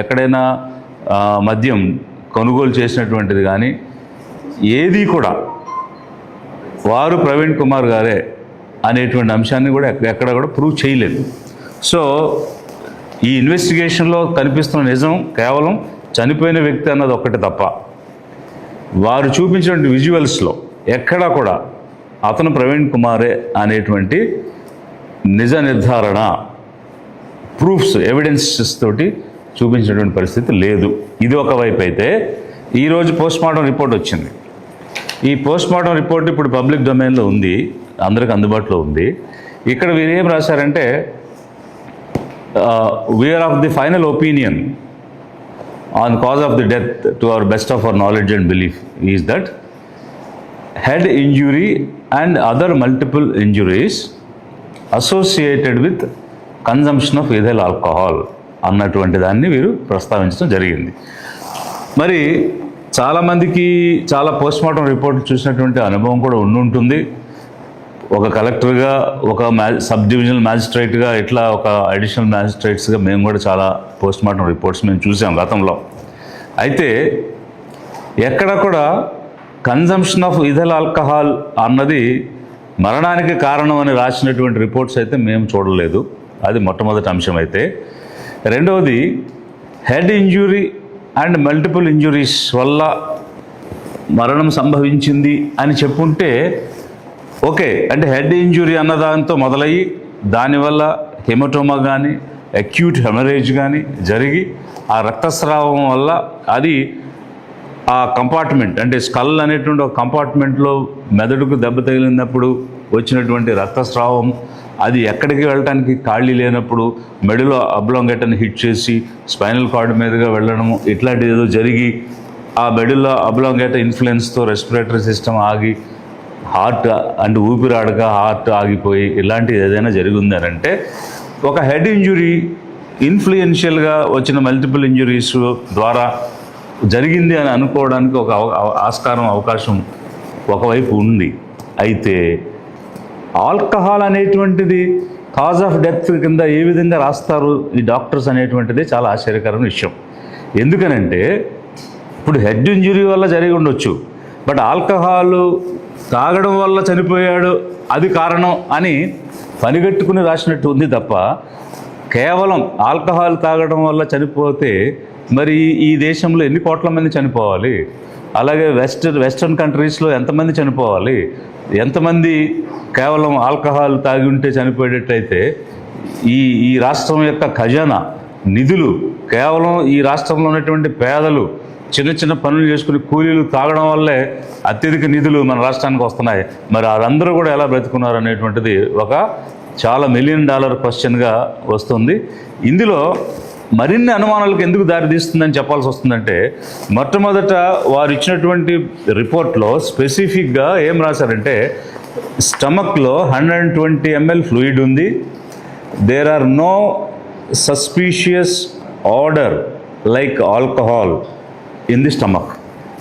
ఎక్కడైనా మద్యం కొనుగోలు చేసినటువంటిది కానీ ఏది కూడా వారు ప్రవీణ్ కుమార్ గారే అనేటువంటి అంశాన్ని కూడా ఎక్కడ కూడా ప్రూవ్ చేయలేదు. సో ఈ ఇన్వెస్టిగేషన్లో కనిపిస్తున్న నిజం కేవలం చనిపోయిన వ్యక్తి అన్నది ఒక్కటి తప్ప. వారు చూపించినటువంటి విజువల్స్లో ఎక్కడా కూడా అతను ప్రవీణ్ కుమారే అనేటువంటి నిజ నిర్ధారణ ప్రూఫ్స్ ఎవిడెన్సెస్ తోటి చూపించినటువంటి పరిస్థితి లేదు. ఇది ఒకవైపు అయితే ఈరోజు పోస్ట్ మార్టం రిపోర్ట్ వచ్చింది. ఈ పోస్ట్ మార్టం రిపోర్ట్ ఇప్పుడు పబ్లిక్ డొమైన్లో ఉంది. అందరికి అందుబాటులో ఉంది. ఇక్కడ వీరు ఏం రాశారంటే we are of the final opinion on cause of the death to our best of our knowledge and belief is that head injury and other multiple injuries associated with consumption of ethyl alcohol అన్నటువంటి దాన్ని వీరు ప్రస్తావించడం జరిగింది. మరి చాలామందికి చాలా post mortem report చూసినటువంటి అనుభవం కూడా ఉండి ఉంటుంది. ఒక కలెక్టర్గా ఒక మ్యా సబ్ డివిజనల్ మ్యాజిస్ట్రేట్గా ఇట్లా ఒక అడిషనల్ మ్యాజిస్ట్రేట్స్గా మేము కూడా చాలా పోస్ట్ మార్టం రిపోర్ట్స్ మేము చూసాం గతంలో. అయితే ఎక్కడ కూడా కన్జంప్షన్ ఆఫ్ ఇథల్ ఆల్కహాల్ అన్నది మరణానికి కారణం అని రాసినటువంటి రిపోర్ట్స్ అయితే మేము చూడలేదు. అది మొట్టమొదటి అంశం అయితే. రెండవది head injury and multiple injuries వల్ల మరణం సంభవించింది అని చెప్పుంటే ఓకే అంటే హెడ్ ఇంజురీ అన్నదాంతో మొదలయ్యి దానివల్ల హెమటోమా కానీ అక్యూట్ హెమరేజ్ కానీ జరిగి ఆ రక్తస్రావం వల్ల అది ఆ కంపార్ట్మెంట్ అంటే స్కల్ అనేటువంటి ఒక కంపార్ట్మెంట్లో మెదడుకు దెబ్బ తగిలినప్పుడు వచ్చినటువంటి రక్తస్రావం అది ఎక్కడికి వెళ్ళటానికి ఖాళీ లేనప్పుడు మెడలో అబ్లాంగెటని హిట్ చేసి స్పైనల్ కార్డ్ మీదుగా వెళ్ళడము ఇట్లాంటిది ఏదో జరిగి ఆ మెడలో అబ్లాంగెట ఇన్ఫ్లుయెన్స్తో రెస్పిరేటరీ సిస్టమ్ ఆగి హార్ట్ అండ్ ఊపిరాడక హార్ట్ ఆగిపోయి ఇలాంటిది ఏదైనా జరిగిందనంటే ఒక హెడ్ ఇంజురీ ఇన్ఫ్లుయెన్షియల్గా వచ్చిన మల్టిపుల్ ఇంజురీస్ ద్వారా జరిగింది అని అనుకోవడానికి ఒక ఆస్కారం అవకాశం ఒకవైపు ఉంది. అయితే ఆల్కహాల్ అనేటువంటిది కాజ్ ఆఫ్ డెత్ కింద ఏ విధంగా రాస్తారు ఈ డాక్టర్స్ అనేటువంటిది చాలా ఆశ్చర్యకరమైన విషయం. ఎందుకనంటే ఇప్పుడు హెడ్ ఇంజురీ వల్ల జరిగి ఉండొచ్చు బట్ ఆల్కహాల్ తాగడం వల్ల చనిపోయాడు అది కారణం అని పనిగట్టుకుని రాసినట్టు ఉంది తప్ప కేవలం ఆల్కహాల్ తాగడం వల్ల చనిపోతే మరి ఈ దేశంలో ఎన్ని కోట్ల మంది చనిపోవాలి? అలాగే వెస్ట్ వెస్ట్రన్ కంట్రీస్లో ఎంతమంది చనిపోవాలి? ఎంతమంది కేవలం ఆల్కహాల్ తాగి ఉంటే చనిపోయేటట్టయితే ఈ ఈ రాష్ట్రం యొక్క ఖజానా నిధులు కేవలం ఈ రాష్ట్రంలో ఉన్నటువంటి పేదలు చిన్న చిన్న పనులు చేసుకుని కూలీలు తాగడం వల్లే అత్యధిక నిధులు మన రాష్ట్రానికి వస్తున్నాయి. మరి వారందరూ కూడా ఎలా బ్రతుకున్నారు అనేటువంటిది ఒక చాలా మిలియన్ డాలర్ క్వశ్చన్గా వస్తుంది. ఇందులో మరిన్ని అనుమానాలకు ఎందుకు దారితీస్తుందని చెప్పాల్సి వస్తుందంటే మొట్టమొదట వారు ఇచ్చినటువంటి రిపోర్ట్లో స్పెసిఫిక్గా ఏం రాశారంటే స్టమక్లో hundred and twenty ML fluid ఉంది. There are no suspicious odour like alcohol in the stomach.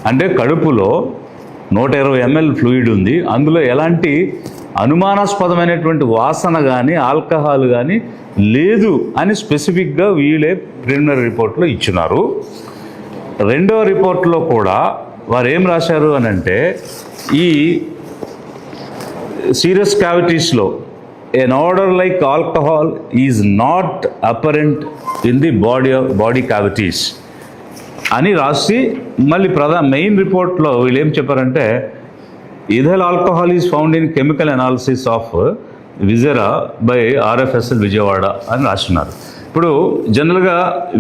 అంటే కడుపులో నూట ఇరవై ఎంఎల్ ఫ్లూయిడ్ ఉంది. అందులో ఎలాంటి అనుమానాస్పదమైనటువంటి వాసన కానీ ఆల్కహాల్ కానీ లేదు అని స్పెసిఫిక్గా వీళ్ళే ప్రిలిమినరీ రిపోర్ట్లో ఇచ్చినారు. రెండవ రిపోర్ట్లో కూడా వారు ఏం రాశారు అని అంటే ఈ serous క్యావిటీస్లో an odour like alcohol is not apparent in the body body cavities అని రాసి మళ్ళీ ప్రధాన మెయిన్ రిపోర్ట్లో వీళ్ళు ఏం చెప్పారంటే ethyl alcohol is found in chemical analysis of viscera by RFSL Vijayawada అని రాస్తున్నారు. ఇప్పుడు జనరల్గా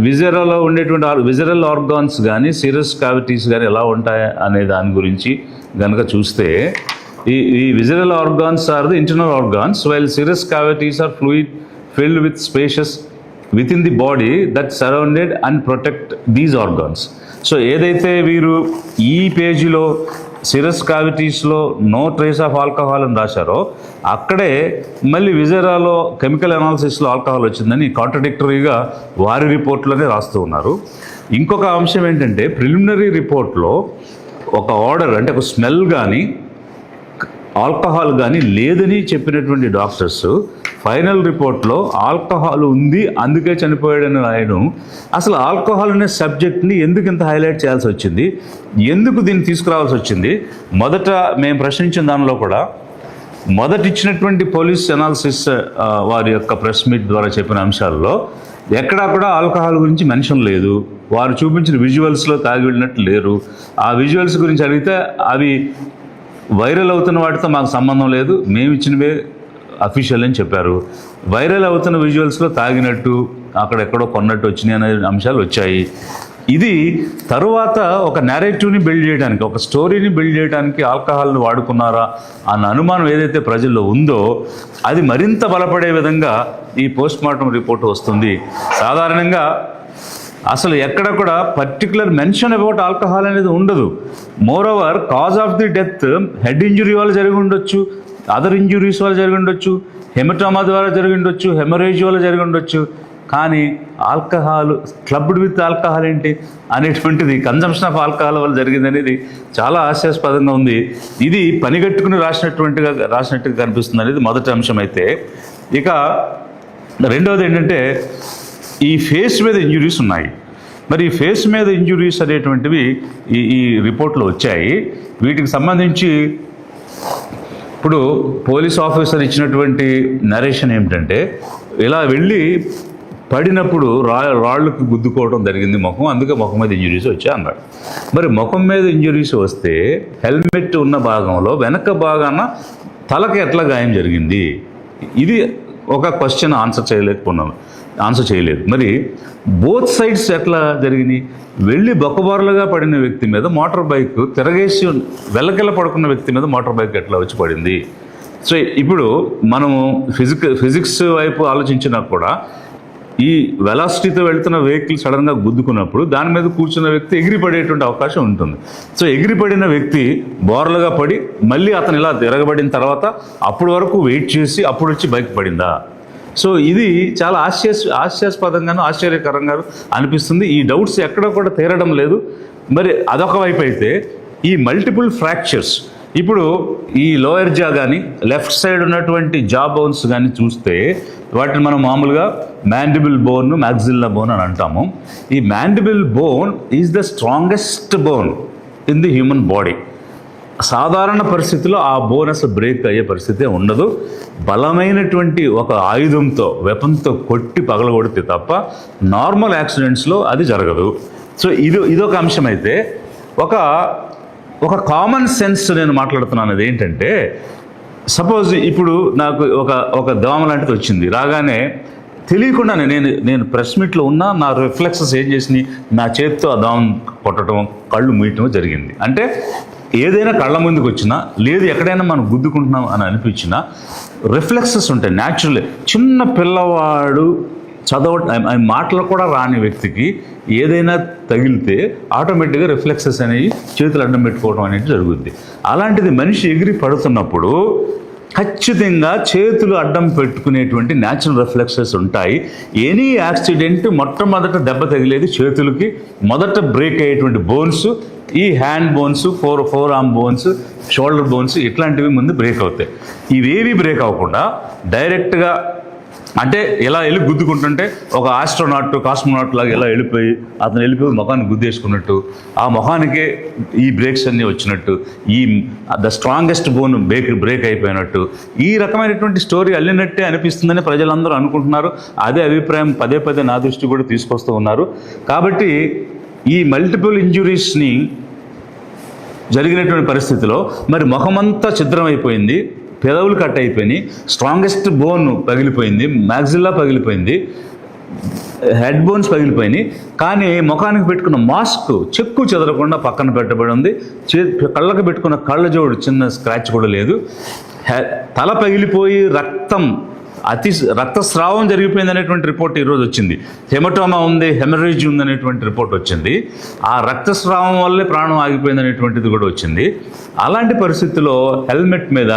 విజెరాలో ఉండేటువంటి విజరల్ ఆర్గాన్స్ కానీ సీరియస్ క్యావిటీస్ కానీ ఎలా ఉంటాయి అనే దాని గురించి కనుక చూస్తే ఈ ఈ visceral organs are the internal organs while serous cavities are fluid filled with spaces with in the body that surrounded and protect these organs. So ఏదైతే వీరు ఈ పేజీలో సిరస్ కావిటీస్లో నో ట్రేస్ ఆఫ్ ఆల్కహాల్ అని రాశారో అక్కడే మళ్ళీ విజయరాలో కెమికల్ అనాలిసిస్లో ఆల్కహాల్ వచ్చిందని కాంట్రడిక్టరీగా వారి రిపోర్ట్లోనే రాస్తూ ఉన్నారు. ఇంకొక అంశం ఏంటంటే ప్రిలిమినరీ రిపోర్ట్లో ఒక ఆర్డర్ అంటే ఒక స్మెల్ కానీ ఆల్కహాల్ కానీ లేదని చెప్పినటువంటి డాక్టర్స్ ఫైనల్ రిపోర్ట్లో ఆల్కహాల్ ఉంది అందుకే చనిపోయాడని రాయడం. అసలు ఆల్కహాల్ అనే సబ్జెక్ట్ని ఎందుకు ఇంత హైలైట్ చేయాల్సి వచ్చింది? ఎందుకు దీన్ని తీసుకురావాల్సి వచ్చింది? మొదట మేము ప్రశ్నించిన దానిలో కూడా మొదట ఇచ్చినటువంటి పోలీస్ అనాలిసిస్ వారి యొక్క ప్రెస్ మీట్ ద్వారా చెప్పిన అంశాల్లో ఎక్కడా కూడా ఆల్కహాల్ గురించి మెన్షన్ లేదు. వారు చూపించిన విజువల్స్లో తాగి వెళ్ళినట్టు లేరు. ఆ విజువల్స్ గురించి అడిగితే అవి వైరల్ అవుతున్న వాటితో మాకు సంబంధం లేదు. మేము ఇచ్చినవే అఫీషియల్ అని చెప్పారు. వైరల్ అవుతున్న విజువల్స్లో తాగినట్టు అక్కడెక్కడో కొన్నట్టు వచ్చినాయి అనే అంశాలు వచ్చాయి. ఇది తరువాత ఒక నేరేటివ్ని బిల్డ్ చేయడానికి ఒక స్టోరీని బిల్డ్ చేయడానికి ఆల్కహాల్ని వాడుకున్నారా అన్న అనుమానం ఏదైతే ప్రజల్లో ఉందో అది మరింత బలపడే విధంగా ఈ పోస్ట్ మార్టం రిపోర్ట్ వస్తుంది. సాధారణంగా అసలు ఎక్కడ కూడా పర్టికులర్ మెన్షన్ అబౌట్ ఆల్కహాల్ అనేది ఉండదు. Moreover cause of the death head injury వల్ల జరిగి ఉండొచ్చు అదర్ ఇంజురీస్ వల్ల జరిగి ఉండొచ్చు హెమటోమా ద్వారా జరిగి ఉండొచ్చు హెమరేజ్ వల్ల జరిగి ఉండొచ్చు. కానీ ఆల్కహాల్ క్లబ్డ్ విత్ ఆల్కహాల్ ఏంటి? అనేటువంటిది కన్జంప్షన్ ఆఫ్ ఆల్కహాల్ వల్ల జరిగింది అనేది చాలా ఆశాస్పదంగా ఉంది. ఇది పనిగట్టుకుని రాసినటువంటిగా రాసినట్టుగా కనిపిస్తుంది అనేది మొదటి అంశం అయితే. ఇక రెండవది ఏంటంటే ఈ ఫేస్ మీద ఇంజురీస్ ఉన్నాయి. మరి ఈ ఫేస్ మీద ఇంజురీస్ అనేటువంటివి ఈ ఈ రిపోర్ట్లో వచ్చాయి. వీటికి సంబంధించి ఇప్పుడు పోలీస్ ఆఫీసర్ ఇచ్చినటువంటి నరేషన్ ఏమిటంటే ఇలా వెళ్ళి పడినప్పుడు రా రాళ్ళకు గుద్దుకోవడం జరిగింది ముఖం అందుకే ముఖం మీద ఇంజురీస్ వచ్చాయి అన్నాడు. మరి ముఖం మీద ఇంజురీస్ వస్తే హెల్మెట్ ఉన్న భాగంలో వెనక భాగాన తలకి ఎట్లా గాయం జరిగింది? ఇది ఒక క్వశ్చన్ ఆన్సర్ చేయలేకపోతున్నాను. ఆన్సర్ చేయలేదు. మరి బోత్ సైడ్స్ ఎట్లా జరిగినాయి? వెళ్ళి బొక్కబారులుగా పడిన వ్యక్తి మీద మోటార్ బైక్ తిరగేసి వెల్లకిల్ల పడుకున్న వ్యక్తి మీద మోటార్ బైక్ ఎట్లా వచ్చి పడింది? సో ఇప్పుడు మనము ఫిజిక్ ఫిజిక్స్ వైపు ఆలోచించినా కూడా ఈ వెలాసిటీతో వెళ్తున్న వెహికల్ సడన్గా గుద్దుకున్నప్పుడు దాని మీద కూర్చున్న వ్యక్తి ఎగిరిపడేటువంటి అవకాశం ఉంటుంది. సో ఎగిరిపడిన వ్యక్తి బోర్లుగా పడి మళ్ళీ అతను ఇలా తిరగబడిన తర్వాత అప్పటి వరకు వెయిట్ చేసి అప్పుడు వచ్చి బైక్ పడిందా? సో ఇది చాలా ఆశ్చర్య హాస్యాస్పదంగాను ఆశ్చర్యకరంగాను అనిపిస్తుంది. ఈ డౌట్స్ ఎక్కడ కూడా తీరడం లేదు. మరి అదొక వైపు అయితే ఈ మల్టిపుల్ ఫ్రాక్చర్స్. ఇప్పుడు ఈ లోయర్ జా కానీ లెఫ్ట్ సైడ్ ఉన్నటువంటి జా బోన్స్ కానీ చూస్తే వాటిని మనం మామూలుగా మ్యాండిబుల్ బోన్ మ్యాగ్జిల్లా బోన్ అని అంటాము. ఈ mandible bone is the strongest bone in the human body. సాధారణ పరిస్థితిలో ఆ బోనస్ బ్రేక్ అయ్యే పరిస్థితి ఉండదు. బలమైనటువంటి ఒక ఆయుధంతో వెపన్తో కొట్టి పగలగొడితే తప్ప నార్మల్ యాక్సిడెంట్స్లో అది జరగదు. సో ఇది ఇదొక అంశం అయితే ఒక ఒక కామన్ సెన్స్ నేను మాట్లాడుతున్నాను. అది ఏంటంటే సపోజ్ ఇప్పుడు నాకు ఒక ఒక దోమ లాంటిది వచ్చింది. రాగానే తెలియకుండానే నేను నేను ప్రెస్ మీట్లో ఉన్నా నా రిఫ్లెక్సెస్ ఏం చేసినాయి? నా చేతితో ఆ దోమ కొట్టడం కళ్ళు మూయటం జరిగింది. అంటే ఏదైనా కళ్ళ ముందుకు వచ్చినా లేదు ఎక్కడైనా మనం గుద్దుకుంటున్నాం అని అనిపించినా రిఫ్లెక్సెస్ ఉంటాయి న్యాచురల్ చిన్న పిల్లవాడు చదవ మాటలు కూడా రాని వ్యక్తికి ఏదైనా తగిలితే ఆటోమేటిక్గా రిఫ్లెక్సెస్ అనేవి చేతులు అడ్డం పెట్టుకోవడం అనేది జరుగుద్ది. అలాంటిది మనిషి ఎగిరి పడుతున్నప్పుడు ఖచ్చితంగా చేతులు అడ్డం పెట్టుకునేటువంటి న్యాచురల్ రిఫ్లెక్సెస్ ఉంటాయి. ఎనీ యాక్సిడెంట్ మొట్టమొదట దెబ్బ తగిలేది చేతులకి మొదట బ్రేక్ అయ్యేటువంటి బోన్స్ ఈ hand bones fore forearm bones shoulder bones ఇట్లాంటివి ముందు బ్రేక్ అవుతాయి. ఇవేవి బ్రేక్ అవ్వకుండా డైరెక్ట్గా అంటే ఎలా వెళ్ళి గుద్దుకుంటుంటే ఒక ఆస్ట్రోనాట్ కాస్మోనాట్ లాగా ఎలా వెళ్ళిపోయి అతను వెళ్ళిపోయి ముఖాన్ని గుద్దేసుకున్నట్టు ఆ ముఖానికే ఈ బ్రేక్స్ అన్నీ వచ్చినట్టు ఈ the strongest bone break break అయిపోయినట్టు ఈ రకమైనటువంటి స్టోరీ అల్లినట్టే అనిపిస్తుందని ప్రజలందరూ అనుకుంటున్నారు. అదే అభిప్రాయం పదే పదే నా దృష్టి కూడా తీసుకొస్తూ ఉన్నారు. కాబట్టి ఈ మల్టిపుల్ ఇంజురీస్ని జరిగినటువంటి పరిస్థితిలో మరి ముఖమంతా ఛిద్రమైపోయింది పెదవులు కట్ అయిపోయినాయి స్ట్రాంగెస్ట్ బోన్ పగిలిపోయింది మ్యాగ్జిల్లా పగిలిపోయింది హెడ్ బోన్స్ పగిలిపోయినాయి. కానీ ముఖానికి పెట్టుకున్న మాస్క్ చెక్కు చెదరకుండా పక్కన పెట్టబడి ఉంది. చే కళ్ళకు పెట్టుకున్న కళ్ళ జోడు చిన్న స్క్రాచ్ కూడా లేదు. హె- తల పగిలిపోయి రక్తం అతి రక్తస్రావం జరిగిపోయింది అనేటువంటి రిపోర్ట్ ఈరోజు వచ్చింది. హెమటోమా ఉంది హెమరేజ్ ఉంది అనేటువంటి రిపోర్ట్ వచ్చింది. ఆ రక్తస్రావం వల్లే ప్రాణం ఆగిపోయింది అనేటువంటిది కూడా వచ్చింది. అలాంటి పరిస్థితుల్లో హెల్మెట్ మీద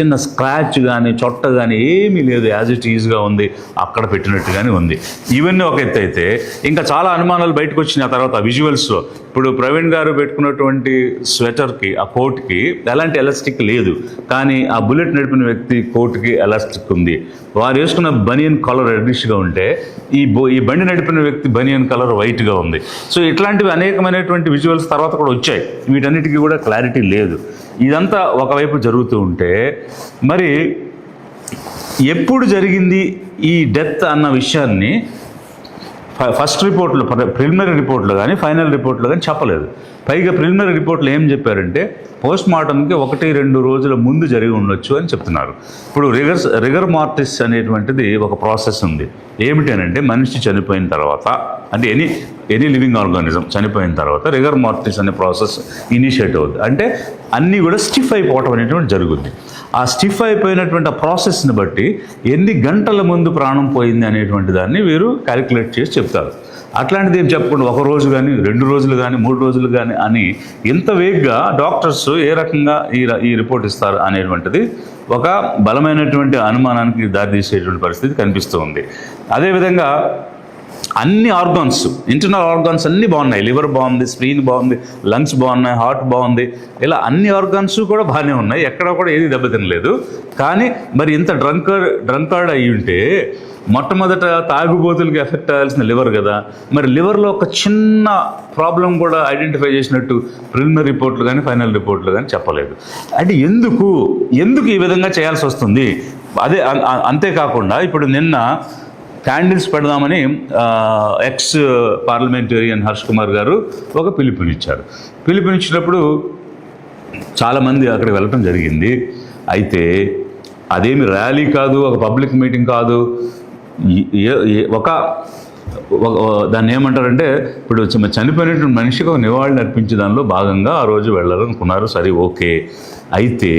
చిన్న స్క్రాచ్ కానీ చొట్ట కానీ ఏమీ లేదు. యాజ్ ఇట్ ఈజ్గా ఉంది. అక్కడ పెట్టినట్టుగానే ఉంది. ఇవన్నీ ఒక ఎత్తు అయితే ఇంకా చాలా అనుమానాలు బయటకు వచ్చినాయి. ఆ తర్వాత విజువల్స్లో ఇప్పుడు ప్రవీణ్ గారు పెట్టుకున్నటువంటి స్వెటర్కి ఆ కోట్కి ఎలాంటి ఎలాస్టిక్ లేదు. కానీ ఆ బుల్లెట్ నడిపిన వ్యక్తి కోట్కి ఎలాస్టిక్ ఉంది. వారు వేసుకున్న బనియన్ కలర్ రెడ్డిష్గా ఉంటే ఈ బో ఈ బండి నడిపిన వ్యక్తి బనియన్ కలర్ వైట్గా ఉంది. సో ఇట్లాంటివి అనేకమైనటువంటి విజువల్స్ తర్వాత కూడా వచ్చాయి. వీటన్నిటికీ కూడా క్లారిటీ లేదు. ఇదంతా ఒకవైపు జరుగుతూ ఉంటే మరి ఎప్పుడు జరిగింది ఈ డెత్ అన్న విషయాన్ని ఫ- ఫస్ట్ రిపోర్ట్లో ప్రిలిమినరీ రిపోర్ట్లో కానీ ఫైనల్ రిపోర్ట్లో కానీ చెప్పలేదు. పైగా ప్రిలిమినరీ రిపోర్ట్లో ఏం చెప్పారంటే పోస్ట్ మార్టంకి ఒకటి రెండు రోజుల ముందు జరిగి ఉండొచ్చు అని చెప్తున్నారు. ఇప్పుడు రిగర్స్ రిగర్ మార్టిస్ అనేటువంటిది ఒక ప్రాసెస్ ఉంది. ఏమిటి అని అంటే మనిషి చనిపోయిన తర్వాత అంటే ఎనీ ఎనీ లివింగ్ ఆర్గానిజం చనిపోయిన తర్వాత రిగర్ మార్టిస్ అనే ప్రాసెస్ ఇనిషియేట్ అవుతుంది అంటే అన్నీ కూడా స్టిఫ్ అయిపోవటం అనేటువంటి జరుగుద్ది. ఆ స్టిఫ్ అయిపోయినటువంటి ఆ ప్రాసెస్ని బట్టి ఎన్ని గంటల ముందు ప్రాణం పోయింది అనేటువంటి దాన్ని వీరు క్యాలిక్యులేట్ చేసి చెప్తారు. అట్లాంటిది ఏం చెప్పకుండా ఒక రోజు కానీ రెండు రోజులు కానీ మూడు రోజులు కానీ అని ఇంత వేగ్గా డాక్టర్స్ ఏ రకంగా ఈ ర- ఈ రిపోర్ట్ ఇస్తారు అనేటువంటిది ఒక బలమైనటువంటి అనుమానానికి దారితీసేటువంటి పరిస్థితి కనిపిస్తూ ఉంది. అదేవిధంగా అన్ని ఆర్గాన్స్ ఇంటర్నల్ ఆర్గాన్స్ అన్నీ బాగున్నాయి. లివర్ బాగుంది స్ప్రీన్ బాగుంది లంగ్స్ బాగున్నాయి హార్ట్ బాగుంది. ఇలా అన్ని ఆర్గాన్స్ కూడా బాగానే ఉన్నాయి. ఎక్కడ కూడా ఏది దెబ్బతినలేదు. కానీ మరి ఇంత డ్రంకర్ డ్రంకర్డ్ అయి ఉంటే మొట్టమొదట తాగుబోతులకి ఎఫెక్ట్ అవ్వాల్సిన లివర్ కదా. మరి లివర్లో ఒక చిన్న ప్రాబ్లం కూడా ఐడెంటిఫై చేసినట్టు ప్రిలిమినరీ రిపోర్ట్లు కానీ ఫైనల్ రిపోర్ట్లు కానీ చెప్పలేదు. అంటే ఎందుకు ఎందుకు ఈ విధంగా చేయాల్సి వస్తుంది? అదే అంతేకాకుండా ఇప్పుడు నిన్న క్యాండిల్స్ పెడదామని ఎక్స్ పార్లమెంటేరియన్ హర్ష్ కుమార్ గారు ఒక పిలుపునిచ్చారు. పిలుపునిచ్చినప్పుడు చాలామంది అక్కడ వెళ్ళటం జరిగింది. అయితే అదేమి ర్యాలీ కాదు ఒక పబ్లిక్ మీటింగ్ కాదు. ఒక దాన్ని ఏమంటారంటే ఇప్పుడు చనిపోయినటువంటి మనిషికి ఒక నివాళులు అర్పించే దానిలో భాగంగా ఆ రోజు వెళ్ళాలనుకున్నారు. సరే ఓకే. అయితే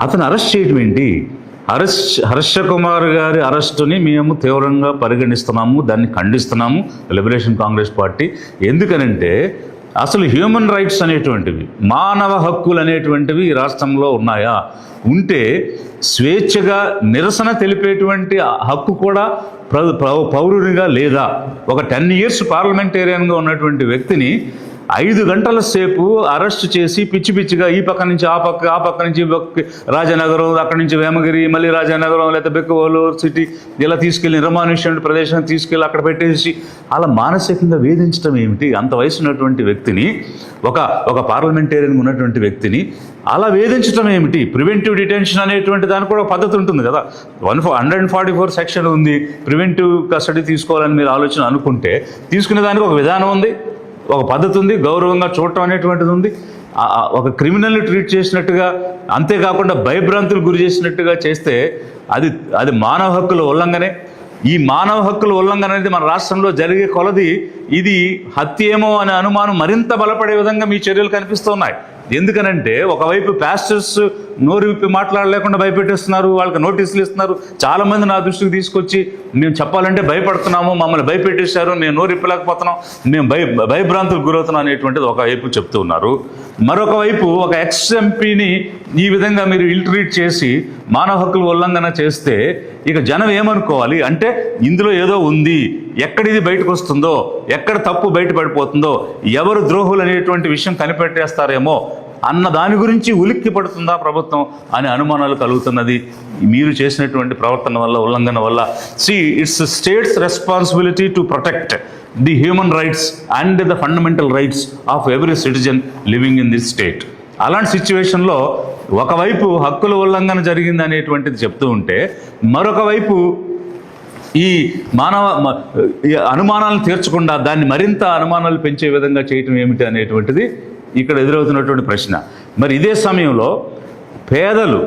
అతను అరెస్ట్ చేయటం ఏంటి? హర్ష్ హర్ష కుమార్ గారి అరెస్టుని మేము తీవ్రంగా పరిగణిస్తున్నాము దాన్ని ఖండిస్తున్నాము లిబరేషన్ కాంగ్రెస్ పార్టీ. ఎందుకనంటే అసలు హ్యూమన్ రైట్స్ అనేటువంటివి మానవ హక్కులు అనేటువంటివి ఈ రాష్ట్రంలో ఉన్నాయా? ఉంటే స్వేచ్ఛగా నిరసన తెలిపేటువంటి హక్కు కూడా ప్ర పౌ- పౌరునిగా లేదా ఒక టెన్ ఇయర్స్ పార్లమెంటేరియన్గా ఉన్నటువంటి వ్యక్తిని ఐదు గంటల సేపు అరెస్ట్ చేసి పిచ్చి పిచ్చిగా ఈ పక్క నుంచి ఆ పక్క ఆ పక్క నుంచి రాజానగరం అక్కడి నుంచి వేమగిరి మళ్ళీ రాజానగరం లేకపోతే బెక్కవోలు సిటీ ఇలా తీసుకెళ్ళి నిర్మానుష్యం ప్రదేశం తీసుకెళ్ళి అక్కడ పెట్టేసి అలా మానసికంగా వేధించడం ఏమిటి? అంత వయసు ఉన్నటువంటి వ్యక్తిని ఒక ఒక పార్లమెంటేరియన్ ఉన్నటువంటి వ్యక్తిని అలా వేధించడం ఏమిటి? ప్రివెంటివ్ డిటెన్షన్ అనేటువంటి దానికి కూడా ఒక పద్ధతి ఉంటుంది కదా. One four hundred and forty four section ఉంది. ప్రివెంటివ్ కస్టడీ తీసుకోవాలని మీరు ఆలోచన అనుకుంటే తీసుకునే దానికి ఒక విధానం ఉంది. ఒక పద్ధతి ఉంది గౌరవంగా చూడటం అనేటువంటిది ఉంది. ఒక క్రిమినల్ని ట్రీట్ చేసినట్టుగా అంతేకాకుండా భయభ్రాంతులు గురి చేసినట్టుగా చేస్తే అది అది మానవ హక్కుల ఉల్లంఘనే. ఈ మానవ హక్కుల ఉల్లంఘన అనేది మన రాష్ట్రంలో జరిగే కొలది ఇది హత్యేమో అనే అనుమానం మరింత బలపడే విధంగా మీ చర్యలు కనిపిస్తున్నాయి ఎందుకనంటే ఒకవైపు ప్యాస్టర్స్ నోరు విప్పి మాట్లాడలేకుండా భయపెట్టేస్తున్నారు వాళ్ళకి నోటీసులు ఇస్తున్నారు. చాలా మంది నా దృష్టికి తీసుకొచ్చి మేము చెప్పాలంటే భయపడుతున్నాము మమ్మల్ని భయపెట్టేశారు మేము నోరు ఇప్పలేకపోతున్నాం మేము భయ భయభ్రాంతులకు గురవుతున్నాం అనేటువంటిది ఒకవైపు చెప్తూ ఉన్నారు. మరొక వైపు ఒక ఎక్స్ ఎంపీని ఈ విధంగా మీరు ఇల్ట్రీట్ చేసి మానవ హక్కుల ఉల్లంఘన చేస్తే ఇక జనం ఏమనుకోవాలి? అంటే ఇందులో ఏదో ఉంది. ఎక్కడ ఇది బయటకు వస్తుందో ఎక్కడ తప్పు బయటపడిపోతుందో? ఎవరు ద్రోహులు అనేటువంటి విషయం కనిపెట్టేస్తారేమో అన్న దాని గురించి ఉలిక్కి పడుతుందా ప్రభుత్వం అనే అనుమానాలు కలుగుతున్నది. మీరు చేసినటువంటి ప్రవర్తన వల్ల ఉల్లంఘన వల్ల. See it's state's responsibility to protect the human rights and the fundamental rights of every citizen living in this state. అలాంటి సిచ్యువేషన్లో ఒకవైపు హక్కుల ఉల్లంఘన జరిగింది అనేటువంటిది చెప్తూ ఉంటే మరొక వైపు ఈ మానవ మ- ఈ అనుమానాలను తీర్చకుండా దాన్ని మరింత అనుమానాలు పెంచే విధంగా చేయటం ఏమిటి అనేటువంటిది ఇక్కడ ఎదురవుతున్నటువంటి ప్రశ్న. మరి ఇదే సమయంలో పేదలు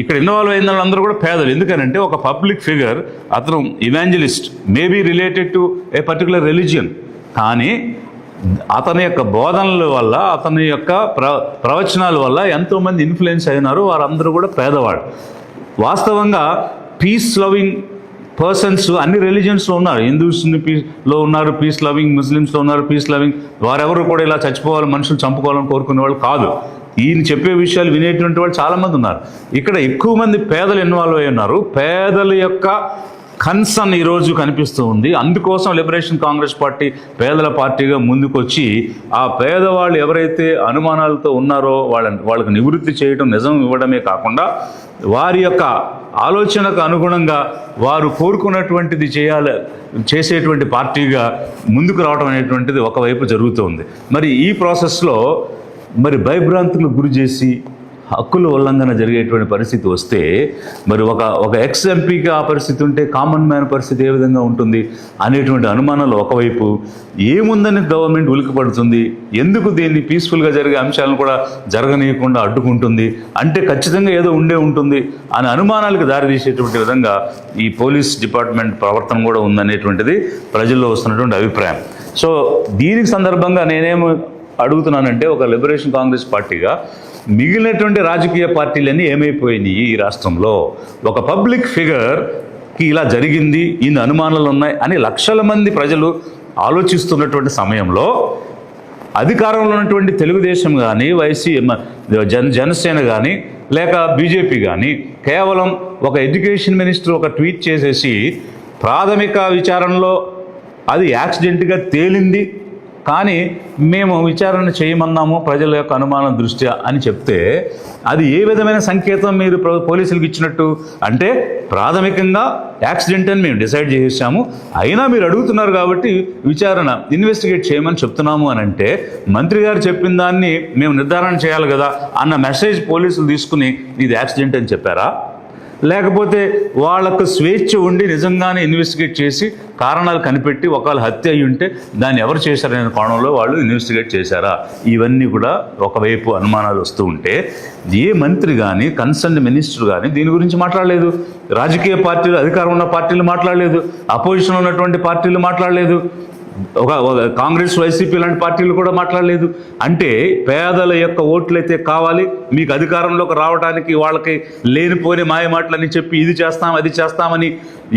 ఇక్కడ ఇన్వాల్వ్ అయిన వాళ్ళందరూ కూడా పేదలు. ఎందుకనంటే ఒక పబ్లిక్ ఫిగర్ అతను evangelist maybe related to a particular religion. కానీ అతని యొక్క బోధనల వల్ల అతని యొక్క ప్ర ప్రవచనాల వల్ల ఎంతోమంది ఇన్ఫ్లుయెన్స్ అయినారు. వారందరూ కూడా పేదవాళ్ళు. వాస్తవంగా పీస్ లవింగ్ పర్సన్స్ అన్ని రిలీజియన్స్లో ఉన్నారు. హిందూస్ పీస్లో ఉన్నారు పీస్ లవింగ్ ముస్లిమ్స్లో ఉన్నారు పీస్ లవింగ్ వారెవరు కూడా ఇలా చచ్చిపోవాలి మనుషులు చంపుకోవాలని కోరుకునే వాళ్ళు కాదు. ఈయన చెప్పే విషయాలు వినేటువంటి వాళ్ళు చాలామంది ఉన్నారు. ఇక్కడ ఎక్కువ మంది పేదలు ఇన్వాల్వ్ అయి ఉన్నారు. పేదల యొక్క కన్సర్న్ ఈరోజు కనిపిస్తూ ఉంది. అందుకోసం లిబరేషన్ కాంగ్రెస్ పార్టీ పేదల పార్టీగా ముందుకొచ్చి ఆ పేదవాళ్ళు ఎవరైతే అనుమానాలతో ఉన్నారో వాళ్ళ వాళ్ళకి నివృత్తి చేయడం నిజం ఇవ్వడమే కాకుండా వారి యొక్క ఆలోచనకు అనుగుణంగా వారు కోరుకున్నటువంటిది చేయాలి చేసేటువంటి పార్టీగా ముందుకు రావడం అనేటువంటిది ఒకవైపు జరుగుతోంది మరి ఈ ప్రాసెస్లో మరి భయభ్రాంతులకు గురి చేసి హక్కుల ఉల్లంఘన జరిగేటువంటి పరిస్థితి వస్తే మరి ఒక ఒక ఎక్స్ ఎంపీకి ఆ పరిస్థితి ఉంటే కామన్ మ్యాన్ పరిస్థితి ఏ విధంగా ఉంటుంది అనేటువంటి అనుమానాలు ఒకవైపు ఏముందని గవర్నమెంట్ ఉలికిపడుతుంది ఎందుకు దీన్ని పీస్ఫుల్గా జరిగే అంశాలను కూడా జరగనీయకుండా అడ్డుకుంటుంది అంటే ఖచ్చితంగా ఏదో ఉండే ఉంటుంది అనే అనుమానాలకు దారితీసేటువంటి విధంగా ఈ పోలీస్ డిపార్ట్మెంట్ ప్రవర్తన కూడా ఉందనేటువంటిది ప్రజల్లో వస్తున్నటువంటి అభిప్రాయం. సో దీనికి సందర్భంగా నేనేమో అడుగుతున్నానంటే ఒక లిబరేషన్ కాంగ్రెస్ పార్టీగా మిగిలినటువంటి రాజకీయ పార్టీలన్నీ ఏమైపోయినాయి ఈ రాష్ట్రంలో? ఒక పబ్లిక్ ఫిగర్కి ఇలా జరిగింది ఇన్ని అనుమానాలు ఉన్నాయి అని లక్షల మంది ప్రజలు ఆలోచిస్తున్నటువంటి సమయంలో అధికారంలో ఉన్నటువంటి తెలుగుదేశం కానీ వైసీ జన జనసేన కానీ లేక బీజేపీ కానీ కేవలం ఒక ఎడ్యుకేషన్ మినిస్టర్ ఒక ట్వీట్ చేసేసి ప్రాథమిక విచారణలో అది యాక్సిడెంట్గా తేలింది కానీ మేము విచారణ చేయమన్నాము ప్రజల యొక్క అనుమానం దృష్ట్యా అని చెప్తే అది ఏ విధమైన సంకేతం మీరు పోలీసులకు ఇచ్చినట్టు? అంటే ప్రాథమికంగా యాక్సిడెంట్ అని మేము డిసైడ్ చేసేసాము అయినా మీరు అడుగుతున్నారు కాబట్టి విచారణ ఇన్వెస్టిగేట్ చేయమని చెప్తున్నాము అని అంటే మంత్రి గారు చెప్పిన దాన్ని మేము నిర్ధారణ చేయాలి కదా అన్న మెసేజ్ పోలీసులు తీసుకుని ఇది యాక్సిడెంట్ అని చెప్పారా? లేకపోతే వాళ్ళకు స్వేచ్ఛ ఉండి నిజంగానే ఇన్వెస్టిగేట్ చేసి కారణాలు కనిపెట్టి ఒకవేళ హత్య అయి ఉంటే దాన్ని ఎవరు చేశారనే కోణంలో వాళ్ళు ఇన్వెస్టిగేట్ చేశారా? ఇవన్నీ కూడా ఒకవైపు అనుమానాలు వస్తూ ఉంటే ఏ మంత్రి కానీ కన్సర్న్ మినిస్టర్ కానీ దీని గురించి మాట్లాడలేదు. రాజకీయ పార్టీలు అధికారం ఉన్న పార్టీలు మాట్లాడలేదు. అపోజిషన్ ఉన్నటువంటి పార్టీలు మాట్లాడలేదు. ఒక కాంగ్రెస్ వైసీపీ లాంటి పార్టీలు కూడా మాట్లాడలేదు. అంటే పేదల యొక్క ఓట్లు అయితే కావాలి మీకు అధికారంలోకి రావడానికి వాళ్ళకి లేనిపోని మాయ మాటలని చెప్పి ఇది చేస్తాం అది చేస్తామని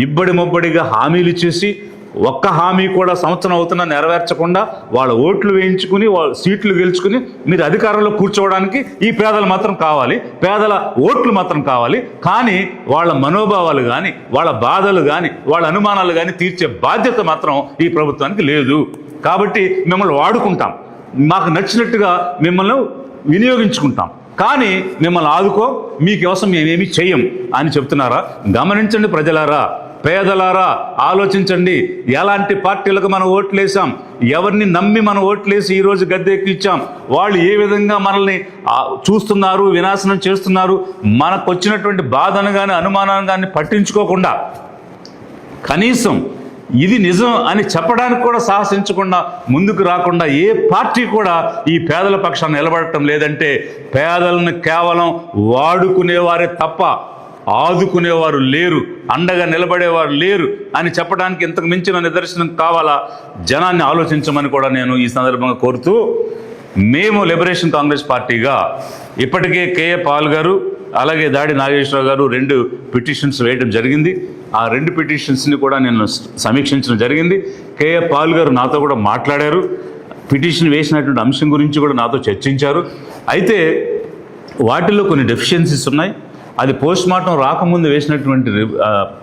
ఇబ్బడి మొబ్బడిగా హామీలు ఇచ్చేసి ఒక్క హామీ కూడా సంవత్సరం అవుతున్నా నెరవేర్చకుండా వాళ్ళ ఓట్లు వేయించుకుని వాళ్ళ సీట్లు గెలుచుకుని మీరు అధికారంలో కూర్చోవడానికి ఈ పేదలు మాత్రం కావాలి. పేదల ఓట్లు మాత్రం కావాలి. కానీ వాళ్ళ మనోభావాలు కానీ వాళ్ళ బాధలు కానీ వాళ్ళ అనుమానాలు కానీ తీర్చే బాధ్యత మాత్రం ఈ ప్రభుత్వానికి లేదు. కాబట్టి మిమ్మల్ని వాడుకుంటాం. మాకు నచ్చినట్టుగా మిమ్మల్ని వినియోగించుకుంటాం. కానీ మిమ్మల్ని ఆదుకో మీకోసం మేమేమి చెయ్యం అని చెప్తున్నారా? గమనించండి ప్రజలారా. పేదలారా ఆలోచించండి. ఎలాంటి పార్టీలకు మనం ఓట్లేసాం ఎవరిని నమ్మి మనం ఓట్లేసి ఈరోజు గద్దెక్కిచ్చాం వాళ్ళు ఏ విధంగా మనల్ని చూస్తున్నారు వినాశనం చేస్తున్నారు? మనకు వచ్చినటువంటి బాధను కానీ అనుమానాన్ని కానీ పట్టించుకోకుండా కనీసం ఇది నిజం అని చెప్పడానికి కూడా సాహసించకుండా ముందుకు రాకుండా ఏ పార్టీ కూడా ఈ పేదల పక్షాన్ని నిలబడటం లేదంటే పేదలను కేవలం వాడుకునేవారే తప్ప ఆదుకునేవారు లేరు అండగా నిలబడేవారు లేరు అని చెప్పడానికి ఇంతకు మించిన నిదర్శనం కావాలా? జనాన్ని ఆలోచించమని కూడా నేను ఈ సందర్భంగా కోరుతూ మేము లిబరేషన్ కాంగ్రెస్ పార్టీగా ఇప్పటికే కేఏ పాల్ గారు అలాగే దాడి నాగేశ్వరరావు గారు రెండు పిటిషన్స్ వేయడం జరిగింది. ఆ రెండు పిటిషన్స్ని కూడా నేను సమీక్షించడం జరిగింది. కేఏ పాల్ గారు నాతో కూడా మాట్లాడారు. పిటిషన్ వేసినటువంటి అంశం గురించి కూడా నాతో చర్చించారు. అయితే వాటిలో కొన్ని డెఫిషియన్సీస్ ఉన్నాయి. అది పోస్ట్ మార్టం రాకముందు వేసినటువంటి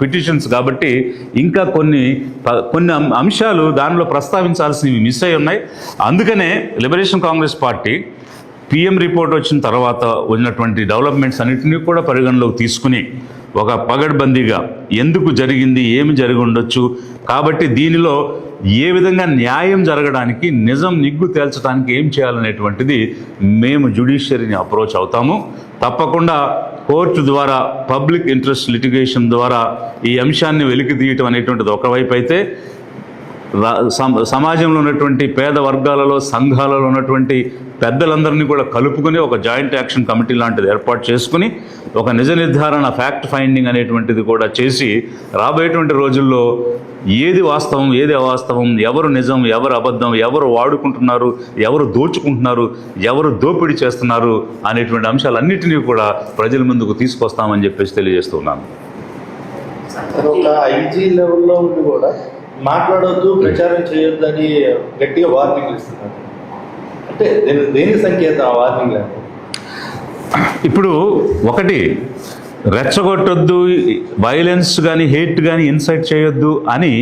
పిటిషన్స్ కాబట్టి ఇంకా కొన్ని ప- కొన్ని అం- అంశాలు దానిలో ప్రస్తావించాల్సినవి మిస్ అయి ఉన్నాయి. అందుకనే Liberation Congress Party PM report వచ్చిన తర్వాత ఉన్నటువంటి డెవలప్మెంట్స్ అన్నింటినీ కూడా పరిగణలోకి తీసుకుని ఒక పగడ్బందీగా ఎందుకు జరిగింది ఏమి జరిగి ఉండొచ్చు కాబట్టి దీనిలో ఏ విధంగా న్యాయం జరగడానికి నిజం నిగ్గు తేల్చడానికి ఏం చేయాలనేటువంటిది మేము జ్యుడిషియరీని అప్రోచ్ అవుతాము. తప్పకుండా కోర్టు ద్వారా పబ్లిక్ ఇంట్రెస్ట్ లిటిగేషన్ ద్వారా ఈ అంశాన్ని వెలికి తీయటం అనేటువంటిది ఒకవైపు అయితే సమాజంలో ఉన్నటువంటి పేద వర్గాలలో సంఘాలలో ఉన్నటువంటి పెద్దలందరినీ కూడా కలుపుకొని ఒక జాయింట్ యాక్షన్ కమిటీ లాంటిది ఏర్పాటు చేసుకుని ఒక నిజ నిర్ధారణ ఫ్యాక్ట్ ఫైండింగ్ అనేటువంటిది కూడా చేసి రాబోయేటువంటి రోజుల్లో ఏది వాస్తవం ఏది అవాస్తవం ఎవరు నిజం ఎవరు అబద్ధం ఎవరు వాడుకుంటున్నారు ఎవరు దోచుకుంటున్నారు ఎవరు దోపిడీ చేస్తున్నారు అనేటువంటి అంశాలన్నింటినీ కూడా ప్రజల ముందుకు తీసుకొస్తామని చెప్పేసి తెలియజేస్తున్నాను. ఒక ఐజీ లెవెల్లో ఉండి కూడా. మాట్లాడొద్దు ప్రచారం చేయొద్దు అని గట్టిగా వార్నింగ్ ఇస్తున్నారు. అంటే దేని సంకేతం ఆ వార్నింగ్ ఇప్పుడు ఒకటి రెచ్చగొట్టొద్దు వైలెన్స్ కానీ హేట్ కానీ ఇన్సైట్ చేయొద్దు అని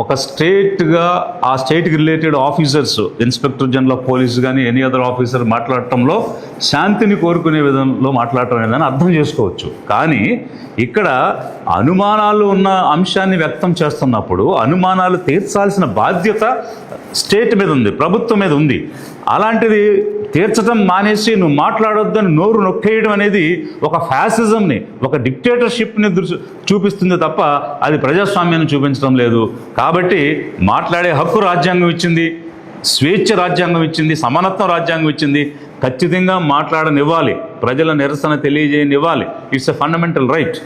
ఒక స్టేట్గా ఆ స్టేట్కి related officers inspector general of police కానీ ఎనీ అదర్ ఆఫీసర్ మాట్లాడటంలో శాంతిని కోరుకునే విధంలో మాట్లాడటం ఏదని అర్థం చేసుకోవచ్చు. కానీ ఇక్కడ అనుమానాలు ఉన్న అంశాన్ని వ్యక్తం చేస్తున్నప్పుడు అనుమానాలు తీర్చాల్సిన బాధ్యత స్టేట్ మీద ఉంది ప్రభుత్వం మీద ఉంది. అలాంటిది తీర్చడం మానేసి నువ్వు మాట్లాడొద్దని నోరు నొక్కేయడం అనేది ఒక ఫ్యాసిజంని ఒక డిక్టేటర్షిప్ని చూపిస్తుంది తప్ప అది ప్రజాస్వామ్యాన్ని చూపించడం లేదు. కాబట్టి మాట్లాడే హక్కు రాజ్యాంగం ఇచ్చింది స్వేచ్ఛ రాజ్యాంగం ఇచ్చింది సమానత్వం రాజ్యాంగం ఇచ్చింది ఖచ్చితంగా మాట్లాడనివ్వాలి. ప్రజల నిరసన తెలియజేయనివ్వాలి. It's a fundamental right